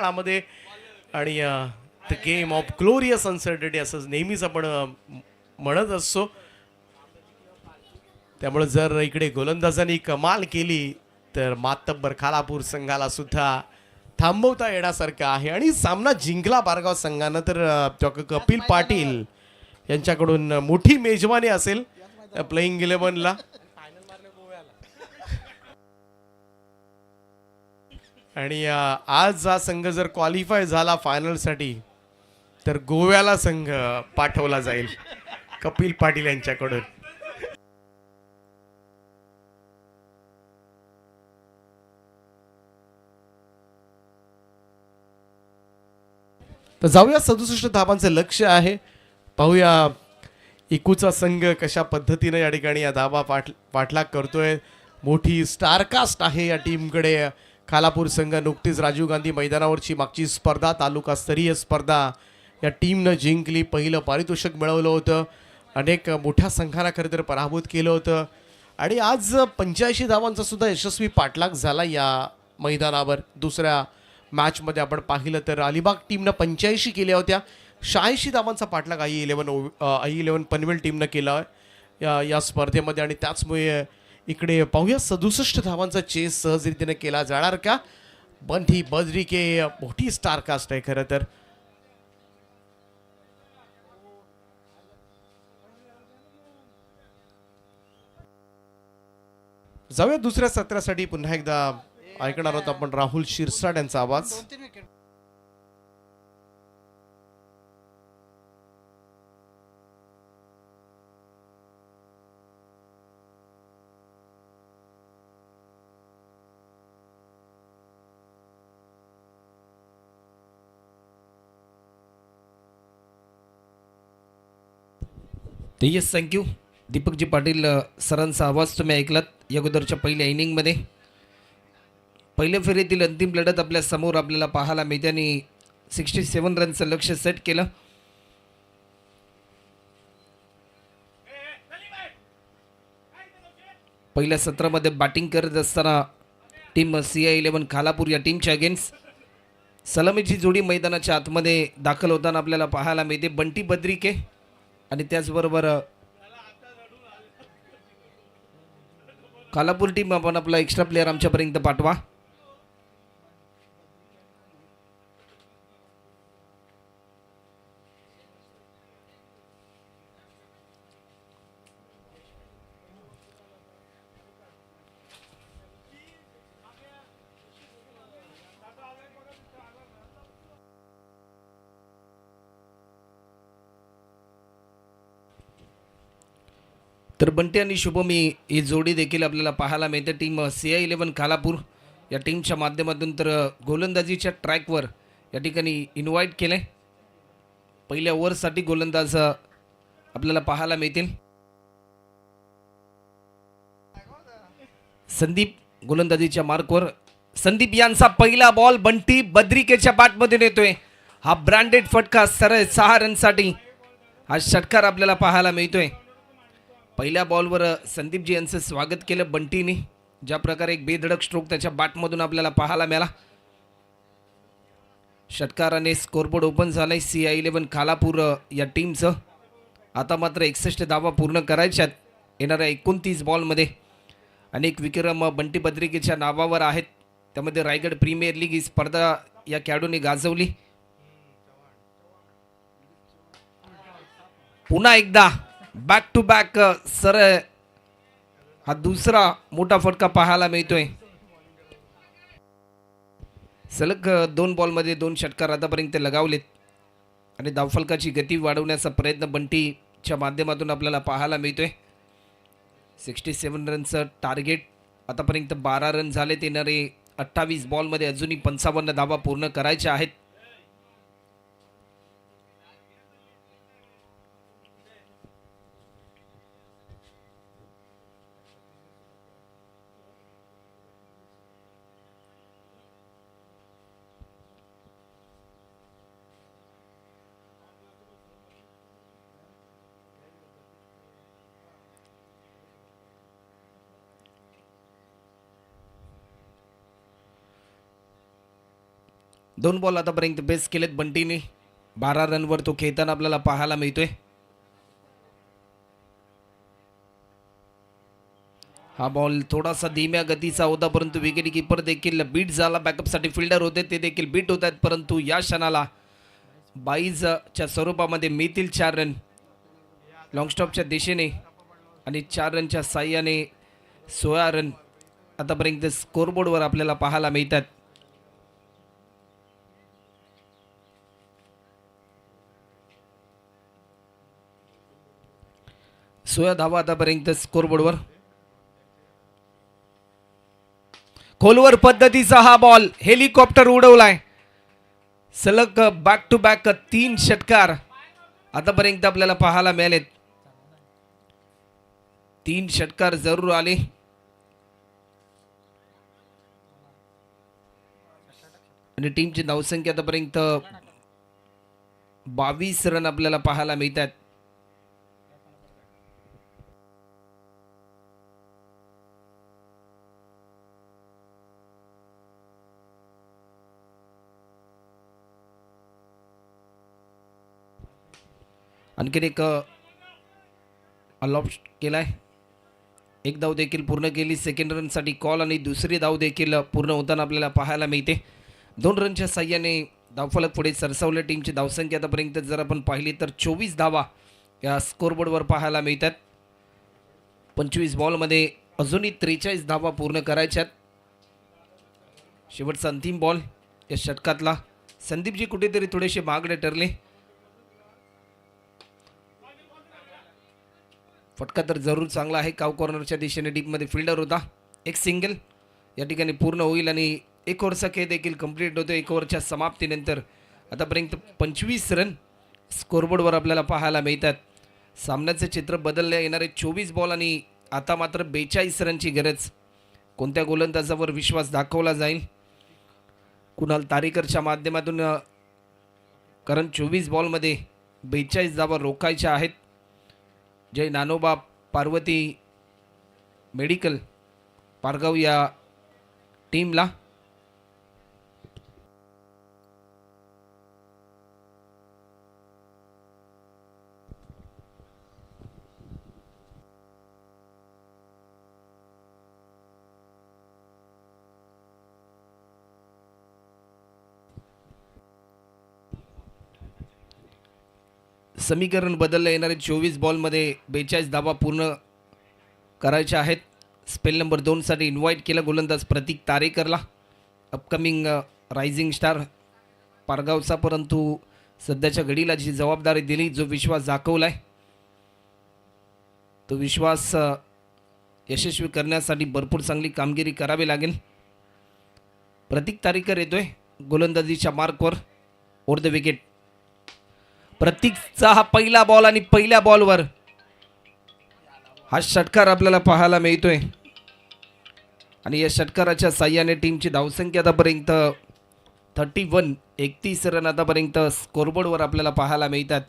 काळामध्ये. आणि the game of glorious uncertainty असं नेहमीच आपण म्हणत असतो. त्यामुळे जर इकडे गोलंदाजांनी कमाल केली तर मातब्बर खालापूर संघाला सुद्धा थांबवता येण्यासारखं आहे. आणि सामना जिंकला बारगाव संघानं तर डॉक्टर कपिल पाटील यांच्याकडून मोठी मेजवानी असेल प्लेईंग इलेव्हनला आणि आज हा संघ जर क्वालिफाय झाला फायनलसाठी तर गोव्याला संघ पाठवला जाईल. कपिल पाटील यांच्याकडून. तर जाऊया सदुसष्ट धाबांचं लक्ष आहे. पाहूया इकूचा संघ कशा पद्धतीने या ठिकाणी या धाबा पाठ पाठलाग करतोय. मोठी स्टारकास्ट आहे या टीमकडे खालापूर संघ नुकतीच राजीव गांधी मैदानावरची मागची स्पर्धा तालुकास्तरीय स्पर्धा या टीमनं जिंकली. पहिलं पारितोषिक मिळवलं होतं. अनेक मोठ्या संघांना खरं तर पराभूत केलं होतं. आणि आज पंच्याऐंशी धावांचा सुद्धा यशस्वी पाठलाग झाला या मैदानावर. दुसऱ्या मॅचमध्ये आपण पाहिलं तर अलिबाग टीमनं पंच्याऐंशी केल्या होत्या. शहाऐंशी धावांचा पाठलाग आई इलेवन आई इलेवन पनवेल टीमनं केला या या स्पर्धेमध्ये. आणि त्याचमुळे इकडे पाहूया. सदुसष्ट धावांचा चेस सहजरितीने केला जाणार का? बंठी बजरिके मोठी स्टार कास्ट आहे खरं तर. जाऊया दुसऱ्या सत्रासाठी. पुन्हा एकदा ऐकणार आहोत आपण राहुल शिरसाट यांचा आवाज. तर येस थँक्यू दीपकजी पाटील सरांचा आवाज तुम्ही ऐकलात अगोदरच्या पहिल्या इनिंगमध्ये पहिल्या फेरीतील अंतिम लढत आपल्यासमोर आपल्याला पाहायला मिळते आणि सिक्स्टी सेवन रनचं लक्ष सेट केलं. पहिल्या सत्रामध्ये बॅटिंग करत असताना team C I eleven Khalapur या टीमच्या अगेन्स्ट सलामीची जोडी मैदानाच्या आतमध्ये दाखल होताना आपल्याला पाहायला मिळते. बंटी बद्रिके आणि त्याचबरोबर कालापूर टीम आपण आपला एक्स्ट्रा प्लेअर आमच्यापर्यंत पाठवा. तर बंटी आणि शुभमी ही जोडी देखील आपल्याला पाहायला मिळते. Team C I eleven Khalapur या टीमच्या माध्यमातून तर गोलंदाजीच्या ट्रॅकवर या ठिकाणी इन्व्हाइट केलं आहे पहिल्या ओव्हरसाठी गोलंदाज आपल्याला पाहायला मिळतील. संदीप गोलंदाजीच्या मार्कवर. संदीप यांचा पहिला बॉल बंटी बद्रिकेच्या बॅटमधून येतोय. हा ब्रँडेड फटका सरळ सहा रनसाठी हा षटकार आपल्याला पाहायला मिळतोय. पहिल्या बॉलवर संदीपजी यांचं स्वागत केलं बंटीने. ज्या प्रकारे एक बेधडक स्ट्रोक त्याच्या बाटमधून आपल्याला पाहायला मिळाला. षटकाराने स्कोरबोर्ड ओपन झालाय. सी आय इलेवन खालापूर या टीमचं आता मात्र एकसष्ट धावा पूर्ण करायच्यात. येणाऱ्या एकोणतीस बॉलमध्ये. अनेक विक्रम बंटी पत्रिकेच्या नावावर आहेत. त्यामध्ये रायगड प्रीमियर लीग ही स्पर्धा या खेळाडूने गाजवली. पुन्हा एकदा बॅक टू बॅक सर हा दुसरा मोठा फटका पाहायला मिळतोय. सलग uh, दोन बॉलमध्ये दोन षटकार आतापर्यंत लगावलेत. आणि धावफलकाची गती वाढवण्याचा प्रयत्न बंटीच्या माध्यमातून आपल्याला पाहायला मिळतोय. सिक्स्टी सेवन रनचं टार्गेट आतापर्यंत बारा रन झालेत येणारे अठ्ठावीस बॉलमध्ये अजूनही पंचावन्न धावा पूर्ण करायच्या आहेत. दोन बॉल आतापर्यंत बेस केलेत बंटीने. बारा रनवर तो खेळताना आपल्याला पाहायला मिळतोय. हा बॉल थोडासा धीम्या गतीचा होता परंतु विकेट किपर देखील बीट झाला. बॅकअपसाठी फिल्डर होते ते देखील बीट होत आहेत परंतु या क्षणाला बाईजच्या स्वरूपामध्ये मिळतील चार रन लॉंगस्टॉपच्या दिशेने आणि चार रनच्या साह्याने सोळा रन आतापर्यंत स्कोरबोर्डवर आपल्याला पाहायला मिळतात. सोळा धावा आतापर्यंत स्कोरबोर्डवर खोलवर पद्धतीचा हा बॉल हेलिकॉप्टर उडवलाय. सलग बॅक टू बॅक तीन षटकार आतापर्यंत आपल्याला पाहायला मिळालेत. तीन षटकार जरूर आले. आणि टीमची धावसंख्या आतापर्यंत बावीस रन आपल्याला पाहायला मिळतात आणखीन एक अलॉप आहे एक धाव देखील पूर्ण केली. सेकंड रनसाठी कॉल आणि दुसरी धाव देखील पूर्ण होताना आपल्याला पाहायला मिळते. दोन रनच्या साह्याने धावफलक पुढे सरसावल्या टीमची धावसंख्या आतापर्यंत जर आपण पाहिली तर चोवीस धावा या स्कोरबोर्डवर पाहायला मिळतात. पंचवीस बॉलमध्ये अजूनही त्रेचाळीस धावा पूर्ण करायच्यात. शेवटचा अंतिम बॉल या षटकातला. संदीपजी कुठेतरी थोडेसे मागडे ठरले. फटका तर जरूर चांगला आहे. काव कॉर्नरच्या दिशेने डीपमध्ये फिल्डर होता. एक सिंगल या ठिकाणी पूर्ण होईल आणि एक ओव्हरचा खेळ देखील कंप्लीट होतो. एक ओव्हरच्या समाप्तीनंतर आतापर्यंत पंचवीस रन स्कोरबोर्डवर आपल्याला पाहायला मिळतात. सामन्याचं चित्र बदलले येणारे चोवीस बॉल आणि आता मात्र बेचाळीस रनची गरज. कोणत्या गोलंदाजावर विश्वास दाखवला जाईल? कुणाल तारेकरच्या माध्यमातून कारण चोवीस बॉलमध्ये बेचाळीस धावा रोखायच्या आहेत. जय नानोबा पार्वती मेडिकल पारगाव या टीमला समीकरण बदललं येणारे चोवीस बॉलमध्ये बेचाळीस धावा पूर्ण करायच्या आहेत. स्पेल नंबर दोनसाठी इन्व्हाइट केला गोलंदाज प्रतीक तारेकरला. अपकमिंग रायझिंग स्टार पारगावचा परंतु सध्याच्या घडीला जी जबाबदारी दिली जो विश्वास दाखवला आहे तो विश्वास uh, यशस्वी करण्यासाठी भरपूर चांगली कामगिरी करावी लागेल. प्रतीक तारेकर येतोय. गोलंदाजीच्या मार्कवर ओर द विकेट प्रतीकचा हा पहिला बॉल आणि पहिल्या बॉलवर हा षटकार आपल्याला पाहायला मिळतोय. आणि या षटकाराच्या साह्याने टीमची धावसंख्या आतापर्यंत थर्टी वन एकतीस रन आतापर्यंत स्कोरबोर्डवर आपल्याला पाहायला मिळतात.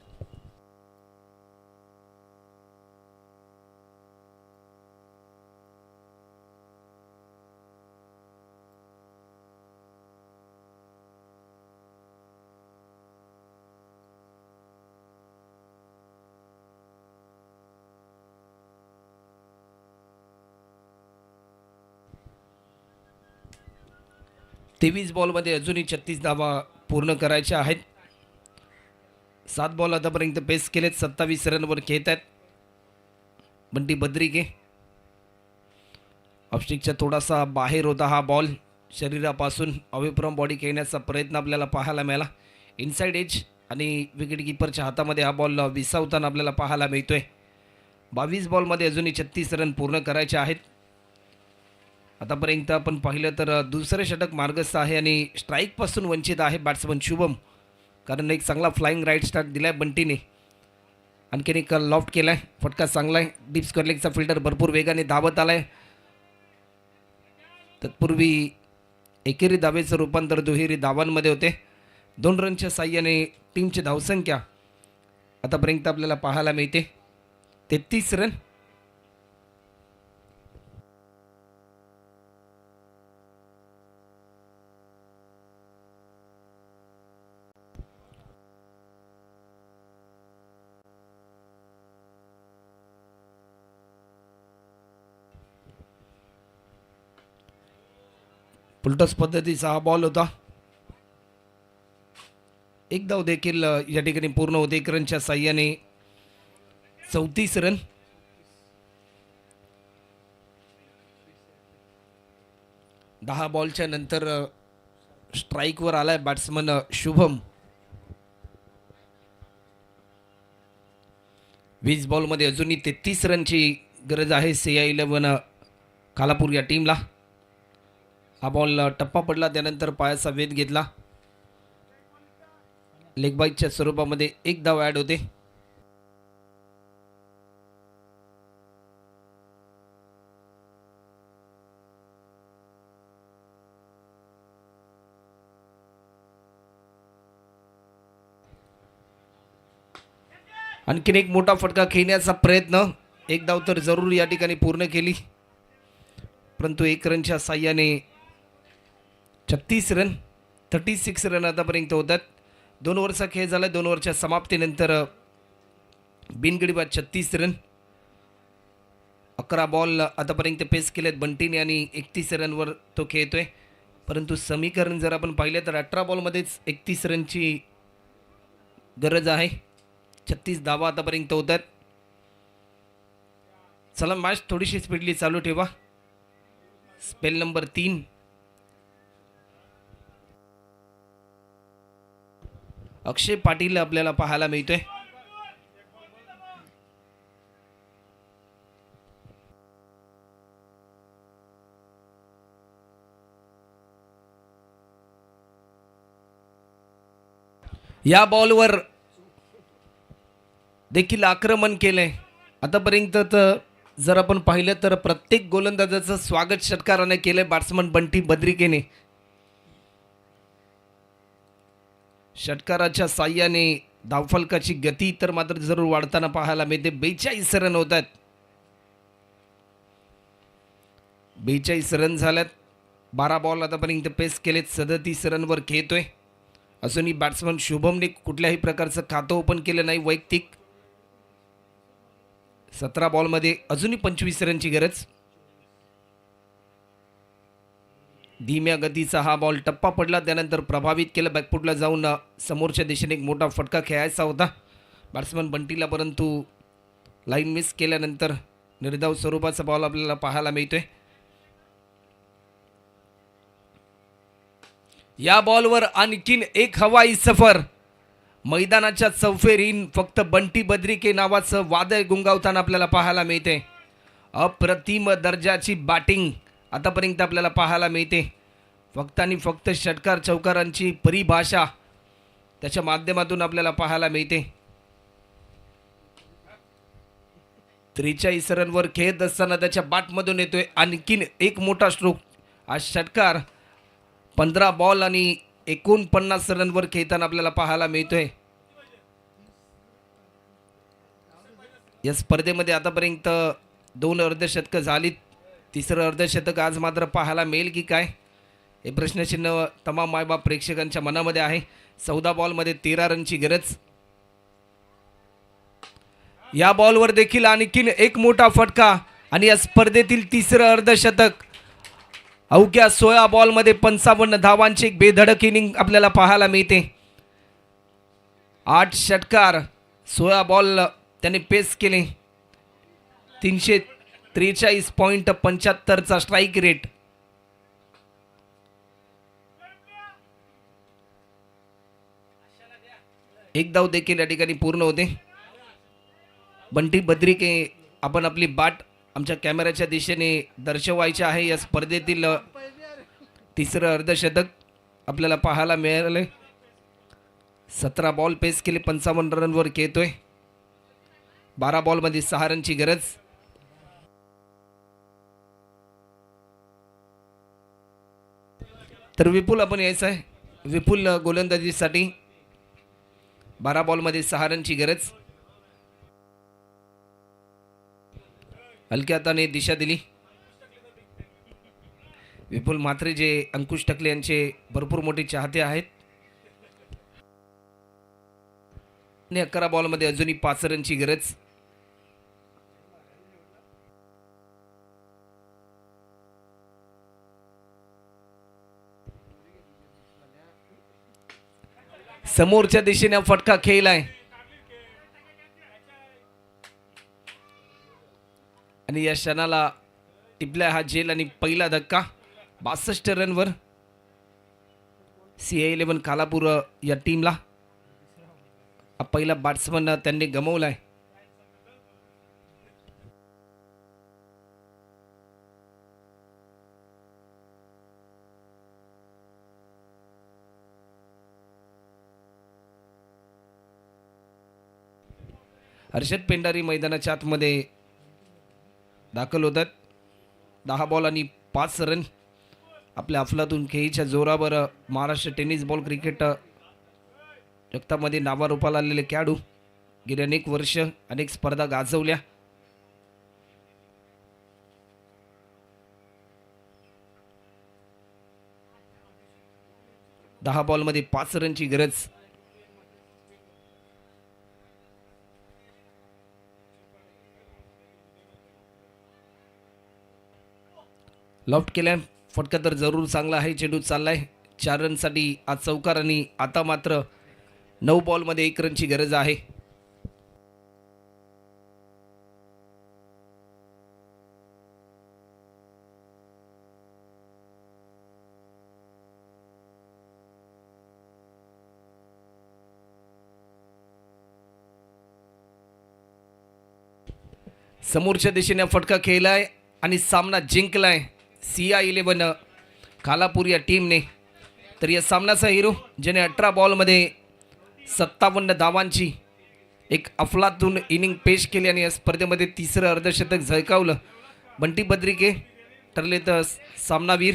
तेवीस बॉलमध्ये अजूनही छत्तीस धावा पूर्ण करायच्या आहेत. सात बॉल आतापर्यंत पेस केलेत सत्तावीस रनवर खेळत आहेत. बंटी बद्रिके. ऑप्स्टिकच्या थोडासा बाहेर होता हा बॉल. शरीरापासून अवे फ्रॉम बॉडी खेळण्याचा प्रयत्न आपल्याला पाहायला मिळाला. इनसाइड एज आणि विकेटकीपरच्या हातामध्ये हा बॉल विसावताना आपल्याला पाहायला मिळतोय. बावीस बॉलमध्ये अजूनही छत्तीस रन पूर्ण करायचे आहेत. आतापर्यंत आपण पाहिलं तर दुसरं षटक मार्गस्थ आहे आणि स्ट्राईकपासून वंचित आहे बॅट्समन शुभम. कारण एक चांगला फ्लाईंग राईट स्टार्ट दिला आहे बंटीने. आणखीन एक लॉफ्ट केला आहे फटका चांगला आहे डीप स्कॉरलेगचा फिल्टर भरपूर वेगाने धावत आला आहे तत्पूर्वी एकेरी धावेचं रूपांतर दुहेरी धावांमध्ये होते. दोन रनच्या साह्याने टीमची धावसंख्या आतापर्यंत आपल्याला पाहायला मिळते. तेहतीस रन उलटच पद्धतीचा हा बॉल होता. एक धाव देखील या ठिकाणी पूर्ण होते एक रनच्या साह्याने चौतीस रन दहा बॉलच्या नंतर स्ट्राईकवर आलाय बॅट्समन शुभम. वीस बॉलमध्ये अजूनही तेहतीस रनची गरज आहे. सेया इलेव्हन कालापूर या टीमला हा बॉल टप्पा पडला त्यानंतर पायाचा वेध घेतला. लेगबाईकच्या स्वरूपामध्ये एक धाव ॲड होते. आणखीन एक मोठा फटका खेळण्याचा प्रयत्न. एक धाव तर जरूर या ठिकाणी पूर्ण केली. परंतु एक रनच्या साह्याने छत्तीस रन थर्टी सिक्स रन आतापर्यंत होतात. दोन ओव्हरचा खेळ झाला दोन ओव्हरच्या समाप्तीनंतर बिनगडीबाद छत्तीस रन अकरा बॉल आतापर्यंत पेस केलेत बंटीने आणि एकतीस रनवर तो खेळतोय. परंतु समीकरण जर आपण पाहिलं तर अठरा बॉलमध्येच एकतीस रनची गरज आहे. छत्तीस धावा आतापर्यंत होतात. चला मॅच थोडीशी स्पीडली चालू ठेवा. स्पेल नंबर तीन. अक्षय पाटील आपल्याला पाहायला मिळतोय. या बॉलवर देखील आक्रमण केलंय. आतापर्यंत तर जर आपण पाहिलं तर प्रत्येक गोलंदाजाचं स्वागत षटकाराने केलंय. बॅट्समन बंटी बद्रिकेने. षटकाराच्या साह्याने धावफलकाची गती तर मात्र जरूर वाढताना पाहायला मिळते. बेचाळीस रन होत आहेत. बेचाळीस रन झाल्यात. बारा बॉल आतापर्यंत पेस केलेत. सदतीस रनवर खेळतोय. अजूनही बॅट्समन शुभमने कुठल्याही प्रकारचं खातं ओपन केलं नाही वैयक्तिक. सतरा बॉलमध्ये अजूनही पंचवीस रनची गरज. धीम्या गतीचा हा बॉल टप्पा पडला. त्यानंतर प्रभावित केलं. बॅकफुटला जाऊन समोरच्या दिशेने एक मोठा फटका खेळायचा होता. बॅट्समन बंटीला परंतु लाईन मिस केल्यानंतर निर्धाव स्वरूपाचा बॉल आपल्याला पाहायला मिळतोय. या बॉलवर आणखीन एक हवाई सफर. मैदानाच्या चौफेरीन फक्त बंटी बद्रिके नावाचं वादळ गुंगावताना आपल्याला पाहायला मिळते अप्रतिम दर्जाची बॅटिंग आतापर्यंत आपल्याला पाहायला मिळते. फक्त आणि फक्त षटकार चौकारांची परिभाषा त्याच्या माध्यमातून आपल्याला पाहायला मिळते. त्रेचाळीस रनवर खेळत असताना त्याच्या बाटमधून येतोय आणखीन एक मोठा स्ट्रोक हा षटकार पंधरा बॉल आणि एकोणपन्नास रनवर खेळताना आपल्याला पाहायला मिळतोय. या स्पर्धेमध्ये आतापर्यंत दोन अर्धशतकं झालीत. तिसरं अर्धशतक आज मात्र पाहायला मिळेल की काय? हे प्रश्नचिन्ह तमाम मायबाप प्रेक्षकांच्या मनामध्ये आहे. चौदा बॉलमध्ये तेरा रनची गरज. या बॉलवर देखील आणखीन एक मोठा फटका आणि या स्पर्धेतील तिसरं अर्धशतक. अवघ्या सोळा बॉलमध्ये पंचावन्न धावांची एक बेधडक इनिंग आपल्याला पाहायला मिळते. आठ षटकार सोळा बॉल त्याने पेस केले. तीनशे त्रेचाळीस पॉईंट पंच्याहत्तरचा स्ट्राईक रेट एक धाव देखील या ठिकाणी पूर्ण होते. बंटी बद्रिके आपण आपली बाट आमच्या कॅमेऱ्याच्या दिशेने दर्शवायची आहे. या स्पर्धेतील तिसरं अर्धशतक आपल्याला पाहायला मिळालं सतरा बॉल पेस केले पंचावन्न रनवर खेळतोय. बारा बॉलमध्ये सहा रनची गरज. तर विपुल आपण यायचं आहे. विपुल गोलंदाजीसाठी बारा बॉलमध्ये सहा रनची गरज. हलक्या हाताने दिशा दिली. विपुल म्हात्रे जे अंकुश टकले यांचे भरपूर मोठे चाहते आहेत. आणि अकरा बॉलमध्ये अजूनही पाच रनची गरज. समोरच्या दिशेने फटका खेळलाय. आणि या क्षणाला टिपलाय हा झेल आणि पहिला धक्का. बासष्ट रनवर सी ए इलेव्हन कालापूर या टीमला. हा पहिला बॅट्समन त्यांनी गमवलाय. हर्षद पेंडारी मैदानाच्या आतमध्ये दाखल होतात. दहा बॉल आणि पाच रन आपल्या अफलातून खेळीच्या जोरावर महाराष्ट्र टेनिस बॉल क्रिकेट जगतामध्ये नावारूपाला आलेले खेळाडू. गेली अनेक वर्ष अनेक स्पर्धा गाजवल्या. दहा बॉलमध्ये पाच रनची गरज लॉफ्ट केल्या. फटका तर जरूर चांगला आहे. चेंडू चाललाय. चार रनसाठी आज चौकार आणि आता मात्र नऊ बॉलमध्ये एक रनची गरज आहे. समोरच्या दिशेने फटका खेळलाय आणि सामना जिंकलाय. सिया इलेव्हन कालापूर या टीमने तर या सामन्याचा हिरो ज्याने अठरा बॉलमध्ये सत्तावन्न धावांची एक अफलातून इनिंग पेश केली आणि या स्पर्धेमध्ये तिसरं अर्धशतक झळकावलं. बंटी बद्रिके ठरले तर सामनावीर.